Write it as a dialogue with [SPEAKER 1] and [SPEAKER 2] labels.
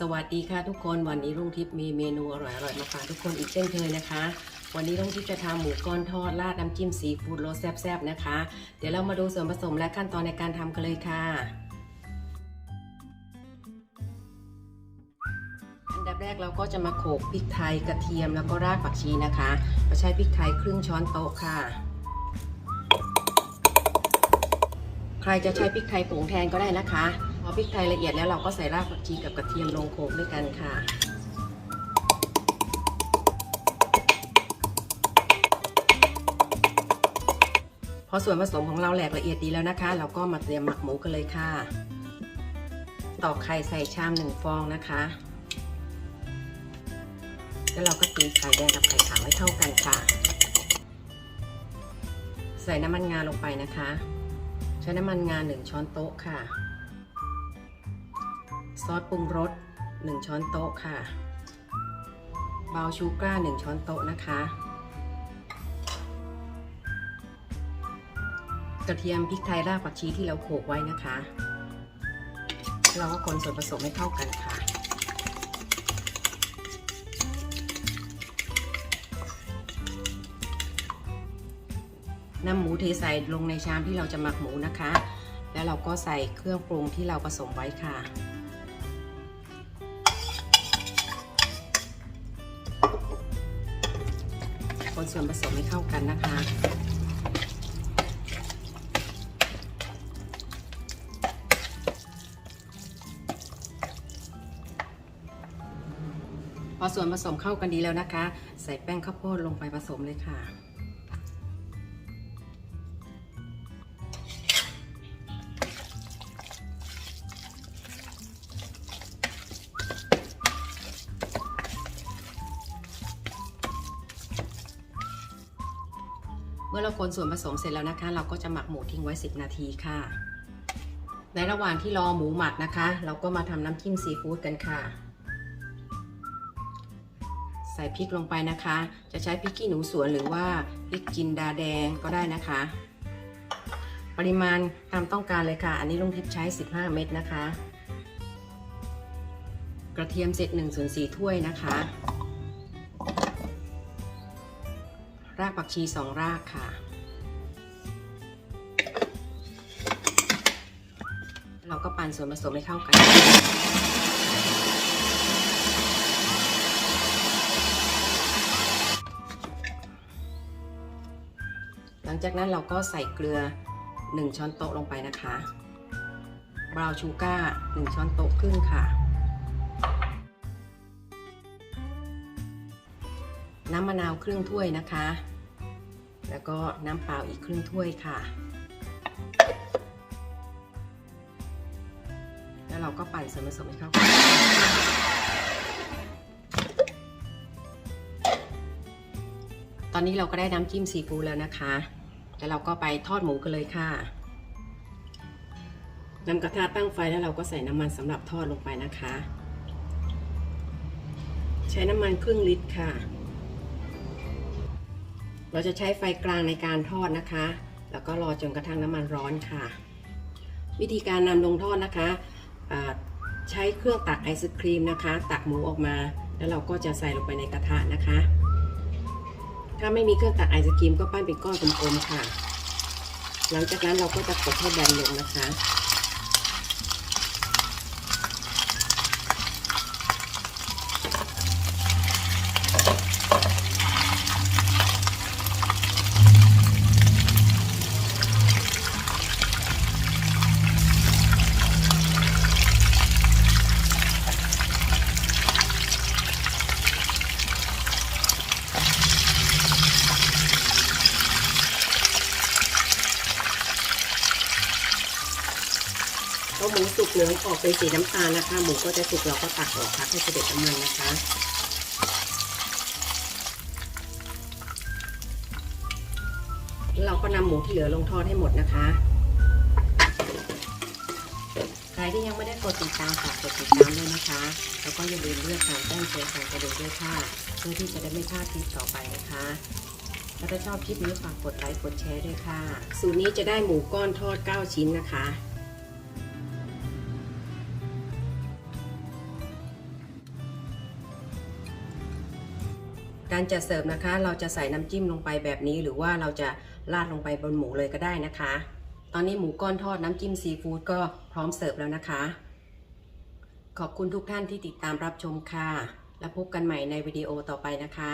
[SPEAKER 1] สวัสดีค่ะทุกคนวันนี้ลุงทิพย์มีเมนูอร่อยๆมาฝากทุกคนอีกเช่นเคยนะคะ วันนี้ลุงทิพย์จะทำหมูก้อนทอดราดน้ำจิ้มซีฟู้ดรสแซ่บๆนะคะ เดี๋ยวเรามาดูส่วนผสมและขั้นตอนในการทำกันเลยค่ะ อันดับแรกเราก็จะมาโขลกพริกไทยกระเทียมแล้วก็รากผักชีนะคะเราใช้พริกไทยครึ่งช้อนโต๊ะค่ะ ใครจะใช้พริกไทยผงแทนก็ได้นะคะ พอพริกไทยละเอียดแล้วเราก็ใส่รากผักชีกับกระเทียมลงโขลกด้วยกันค่ะ พอส่วนผสมของเราแหลกละเอียดดีแล้วนะคะ เราก็มาเตรียมหมักหมูกันเลยค่ะ ตอกไข่ใส่ชามหนึ่งฟองนะคะ แล้วเราก็ตีไข่แดงกับไข่ขาวให้เท่ากันค่ะ ใส่น้ำมันงาลงไปนะคะ ใช้น้ำมันงาหนึ่งช้อนโต๊ะค่ะ ซอสปรุงรส 1 ช้อนโต๊ะค่ะ เบาชูก้า1ช้อนโต๊ะนะคะ กระเทียมพริกไทยรากผักชีที่เราโขลกไว้นะคะ เราก็คนส่วนผสมให้เข้ากันค่ะนำหมูเทใส่ลงในชามที่เราจะหมักหมูนะคะ แล้วเราก็ใส่เครื่องปรุงที่เราผสมไว้ค่ะ คนส่วนผสมให้เข้ากันนะคะพอส่วนผสมเข้ากันดีแล้วนะคะ ใส่แป้งข้าวโพดลงไปผสมเลยค่ะ มื่อเราคนส่วนผสมเสร็จแล้วนะคะ เราก็จะหมักหมูทิ้งไว้ 10 นาทีค่ะ ในระหว่างที่รอหมูหมักนะคะ เราก็มาทำน้ำจิ้มซีฟู้ดกันค่ะ ใส่พริกลงไปนะคะ จะใช้พริกขี้หนูสวนหรือว่าพริกจินดาแดงก็ได้นะคะ ปริมาณตามต้องการเลยค่ะ อันนี้ลุงทิพย์ใช้ 15 เม็ดนะคะ กระเทียมเสร็จ1ส่วน4ถ้วยนะคะ รากผักชี2รากค่ะ เราก็ปั่นส่วนผสมให้เข้ากันหลังจากนั้นเราก็ใส่เกลือ 1 ช้อนโต๊ะลงไปนะคะ บราวน์ชูการ์1ช้อนโต๊ะครึ่งค่ะ น้ำมะนาวครึ่งถ้วยนะคะ แล้วก็น้ำเปล่าอีกครึ่งถ้วยค่ะ แล้วเราก็ปั่นส่วนผสมให้เข้ากันตอนนี้เราก็ได้น้ำจิ้มซีฟู้ดแล้วนะคะ แล้วเราก็ไปทอดหมูกันเลยค่ะนำกระทะตั้งไฟแล้วเราก็ใส่น้ำมันสำหรับทอดลงไปนะคะ ใช้น้ำมันครึ่งลิตรค่ะ เราจะใช้ไฟกลางในการทอดนะคะ แล้วก็รอจนกระทั่งน้ำมันร้อนค่ะ วิธีการนำลงทอดนะคะ ใช้เครื่องตักไอศครีมนะคะ ตักหมูออกมา แล้วเราก็จะใส่ลงไปในกระทะนะคะ ถ้าไม่มีเครื่องตักไอศครีมก็ปั้นเป็นก้อนกลมๆค่ะ หลังจากนั้นเราก็จะกดให้แบนลงนะคะ พอหมูสุกเหลืองออกเป็นสีน้ำตาลนะคะ หมูก็จะสุกเราก็ตักออกพักให้เสด็จน้ำมันนะคะเราก็นำหมูที่เหลือลงทอดให้หมดนะคะ ใครที่ยังไม่ได้กดติดตามฝากกดติดตามด้วยนะคะ แล้วก็อย่าลืมเลือกการแจ้งเตือนการกระดิ่งด้วยค่ะ เพื่อที่จะได้ไม่พลาดคลิปต่อไปนะคะถ้าชอบคลิปนี้ฝากกดไลค์กดแชร์ด้วยค่ะ สูตรนี้จะได้หมูก้อนทอด 9 ชิ้นนะคะการจะเสิร์ฟนะคะ เราจะใส่น้ำจิ้มลงไปแบบนี้ หรือว่าเราจะราดลงไปบนหมูเลยก็ได้นะคะ ตอนนี้หมูก้อนทอดน้ำจิ้มซีฟู้ดก็พร้อมเสิร์ฟแล้วนะคะ ขอบคุณทุกท่านที่ติดตามรับชมค่ะ แล้วพบกันใหม่ในวิดีโอต่อไปนะคะ